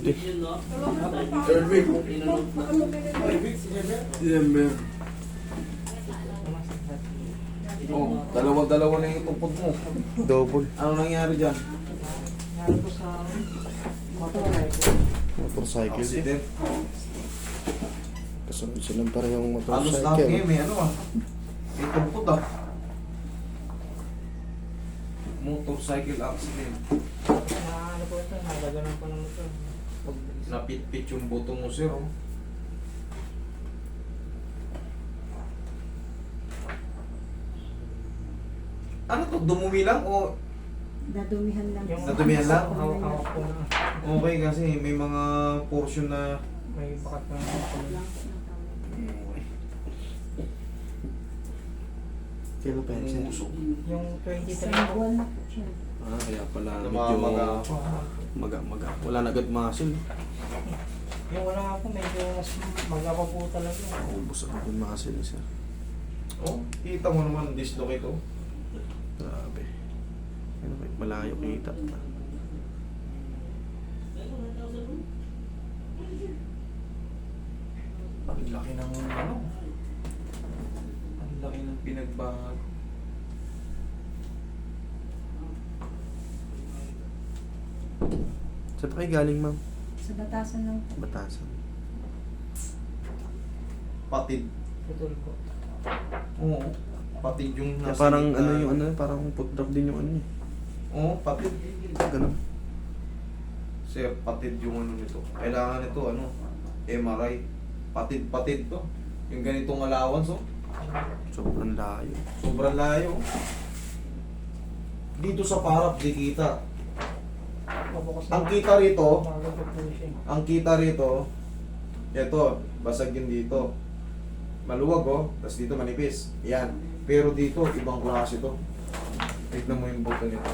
puti. Third week. December. Oh, dalawa-dalawa na yung tupod mo. Double. Ano nangyari dyan? Motorcycle. Accident. Kasunod silang parehong Halos lahat motorcycle. ngayon may ano ah. May tupod ah. Motorcycle accident. Na ano po ito, nagagalan ko ng motor. Pag- Napitpit yung buto mo sir oh. Ano to? Dumumi lang o Nadumihan lang. Yung Nadumihan lang? Hawak hawak ko na. okay kasi may mga portion na May bakat na ako. Kailan pa yan. Yung 23 Isang po. buwan na po siya. Ah, kaya pala medyo Namamaga. Maga, maga. Wala na agad muscle. Yung wala nga po, medyo mas magapa po talaga. Ubus ang agad muscle niya, sir. Oh, kita mo naman dislocate oh. Grabe. Ano ba, malayo kita. Ang laki ng ano. Ang laki ng pinagbago. Saan pa kayo galing, ma'am? Sa batasan lang po. Batasan. Patid. Putol po. Oo. Patid yung Kaya nasa parang ano yung ano, parang foot drop din yung ano niya. Oo, patid. Ganun. Sir, patid yung ano nito. Kailangan nito ano, MRI. Patid-patid to. Yung ganitong allowance oh. Sobrang layo. Sobrang layo. Dito sa parap, di kita. Ang kita rito, ang kita rito, ito, basag yun dito. Maluwag oh, tapos dito manipis. Yan. Pero dito, ibang klase to. Tignan mo yung buto nito.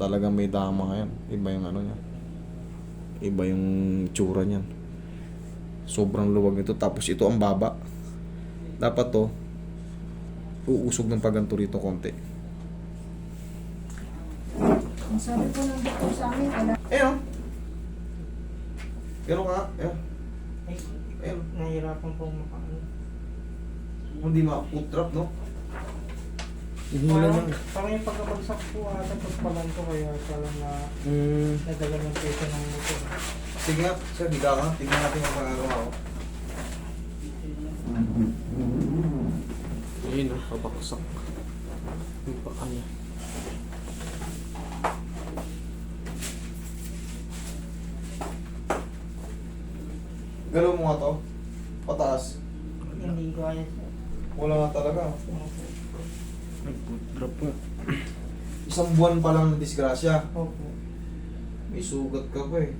Talagang may dama ngayon. Iba yung ano niya. Iba yung tsura niyan. Sobrang luwag nito. Tapos ito ang baba. Dapat to, uusog ng paganto rito konti. Ang sabi po ng doktor sa amin, ala, Eh, oh. Pero nga, eh, Ay, eh, nahihirapan po makaano. hindi ma-foot trap, no? Hihila Parang, na. parang yung pagkabagsak po ata pagpalan ko kaya parang na Hmm. nadagal ng presyo ng motor. Sige nga, sir, higa ka. Tingnan natin ang magagawa ko. Ayun papaksak. Yung paa niya. Galaw mo nga to. Pataas. Hindi ko kaya. Wala nga talaga. Nag-foot drop nga. Isang buwan pa lang na disgrasya. Opo. May sugat ka pa eh.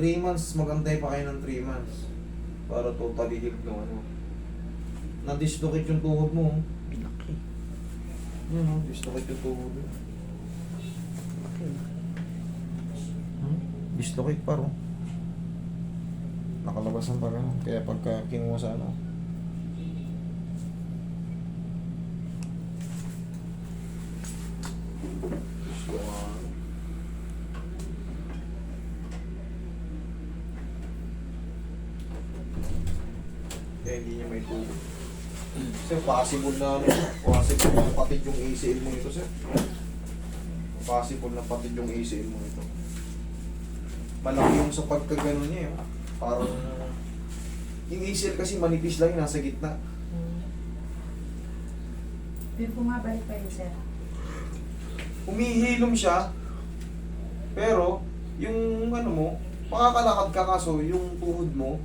3 months, magantay pa kayo ng 3 months. Para totally healed ng ano. Na-dislocate yung tuhod mo. oh. Laki. Yun dislocate yung tuhod mo. Laki. Hmm? Dislocate pa ro. Nakalabas pag ano. Kaya pagka kinuha sa ano. Kaya hindi niya may tuhod. Sir, possible na ano, possible na patid yung ACL mo ito, sir. Possible na patid yung ACL mo ito. Malaki yung sa pagkagano niya, eh. Parang yung ACL kasi manipis lang yung nasa gitna. pero bumabalik pa yun, sir. Humihilom siya, pero yung ano mo, makakalakad ka kaso yung tuhod mo,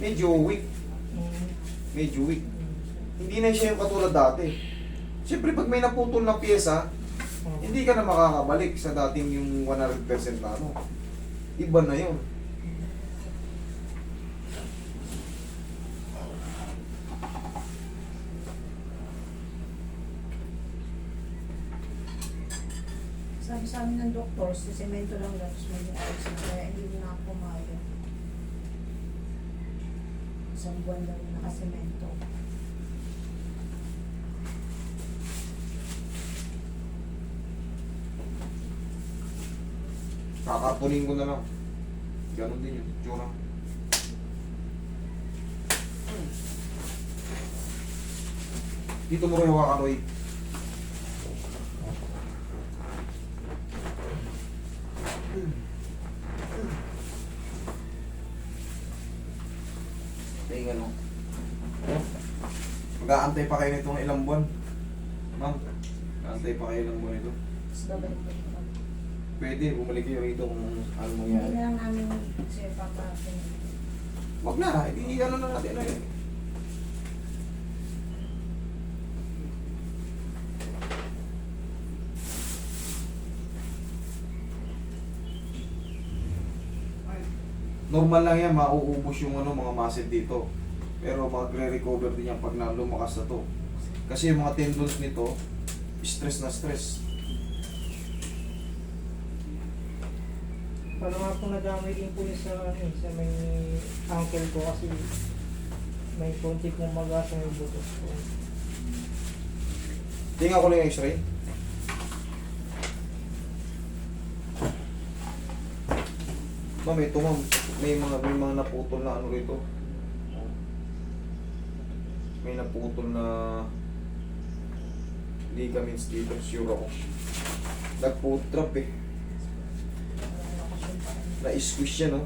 medyo weak, medyo weak. Hindi na siya yung katulad dati. Siyempre pag may naputol na pyesa, hindi ka na makakabalik sa dating yung 100% na ano. Iba na yun. Sabi sa amin ng doktor, si semento lang daw, tapos may ayos na, kaya hindi mo na ako pumayo. Isang buwan daw yung nakasemento. Kakatunin ko na lang. Ganon din yun. Tsura. Dito mo rin hawakan, Roy. Tingnan mo. Mag-aantay pa kayo nitong ilang buwan. Ma'am, mag-aantay pa kayo ilang buwan pa. Pwede, bumalik kayo rito kung ano Hindi mangyari. na lang namin sir papatin. Wag na, hindi ano na natin na yun. Normal lang yan, mauubos yung ano, mga muscle dito. Pero magre-recover din yan pag na lumakas na to. Kasi yung mga tendons nito, stress na stress. Paano nga po nadamay din po yun sa, ano, eh, sa may ankle ko kasi may konti pong magas yung butos ko. Tingnan ko lang yung x-ray. Ma'am, ito ma'am, may mga may mga naputol na ano rito. May naputol na ligaments dito, sure ako. Nag-foot trap eh. Na-squish siya, no?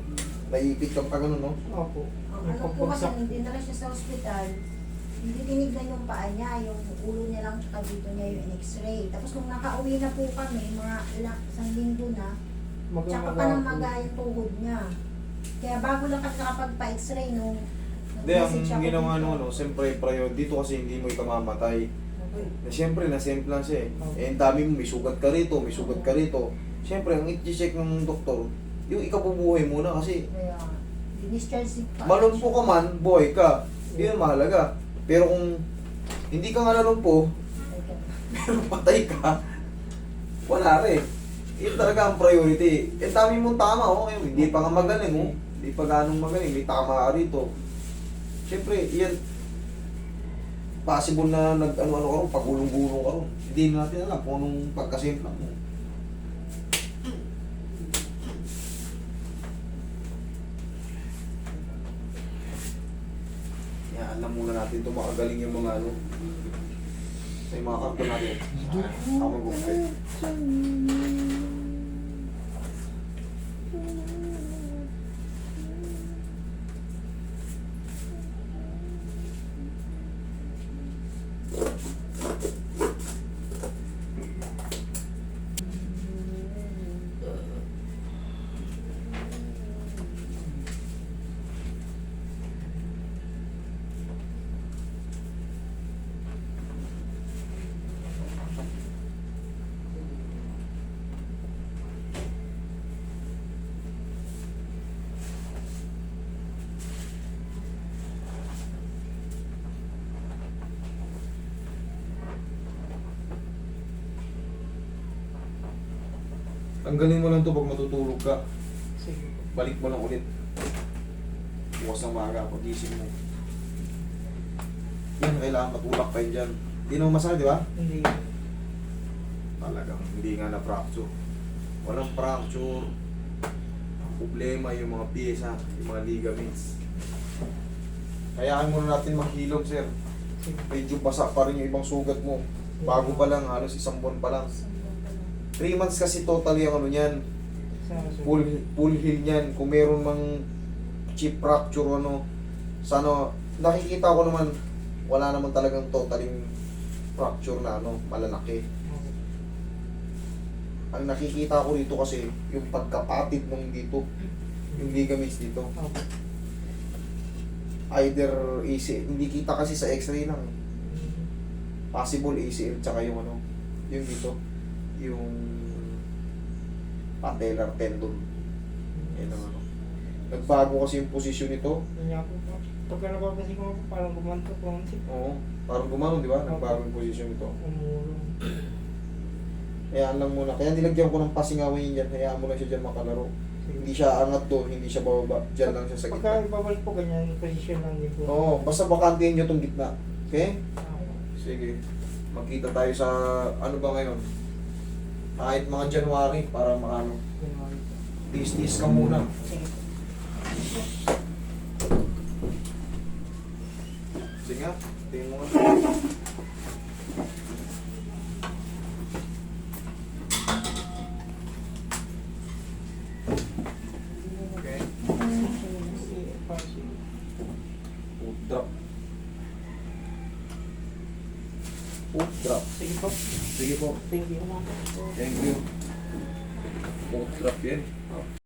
Naipit kang pag ano, no? Opo. Ano po kasi, hindi na siya sa ospital, hindi tinignan yung paa niya, yung ulo niya lang tsaka dito niya yung x-ray. Tapos nung nakauwi na po kami, mga ilang isang linggo na, tsaka pa nang maga yung tuhod niya. Kaya bago lang kasi nakapagpa-x-ray nung Hindi, ang ginawa dito. no, no, siyempre priority dito kasi hindi mo ikamamatay. Na siyempre, na-simple lang siya eh. Eh, ang dami mo, may sugat ka rito, may sugat ka rito. Siyempre, ang i-check ng doktor, yung ikabubuhay muna kasi Kaya, discharge pa. malumpo ka man, buhay ka. Yun ang mahalaga. Pero kung hindi ka nga nalumpo, pero patay ka, wala rin. Yun talaga ang priority. Eh, dami mong tama, okay. Hindi pa nga magaling, oh. Hindi pa ganong magaling. May tama ka rito. Siyempre, yan, possible na nag-ano-ano ka rin, pagulong-gulong ka. Hindi natin alam kung anong pagkasimpla mo. Yan, alam muna natin ito makagaling yung mga ano. Sa yung mga karton natin. Ah, Ako Tanggalin mo lang to pag matutulog ka. Sige. Balik mo lang ulit. Bukas ng maga, pagising mo. Yan, kailangan matulak pa yun dyan. Hindi naman masakit, di ba? Hindi. Talagang hindi nga na-fracture. Walang fracture. Ang problema yung mga pyesa, yung mga ligaments. Hayaan muna natin maghilom, sir. Medyo basa pa rin yung ibang sugat mo. Bago pa lang, halos isang buwan pa lang. 3 months kasi totally ang ano niyan. Full, full heal niyan. Kung meron mang chip fracture o ano, sa ano, nakikita ko naman, wala naman talagang totaling fracture na ano, malalaki. Ang nakikita ko dito kasi, yung pagkapatid nung dito, yung ligaments dito. Either AC, hindi kita kasi sa x-ray lang. Possible ACL, tsaka yung ano, yung dito, yung patellar tendon. Yan ang ano. Nagbago kasi yung posisyon nito. Yun nga po po. Pagka napapansin ko po, parang gumanto po ang sip. Oo. Parang gumano, di ba? Nagbago yung posisyon nito. Umulong. Hayaan lang muna. Kaya nilagyan ko ng pasingawin yan. Hayaan mo lang siya dyan makalaro. Hindi siya angat doon, hindi siya bababa. Diyan lang siya sa Pagka gitna. ibabalik po, ganyan yung position lang din po. Oo, basta bakantihin nyo tong gitna. Okay? Opo. Sige. Magkita tayo sa, ano ba ngayon? Kahit mga January, para po. Tis-tis ka muna. Sige. Nga, tingin mo nga. Okay. Foot drop. Foot drop. Sige po. Sige po. Thank you. Thank you. Foot drop yan.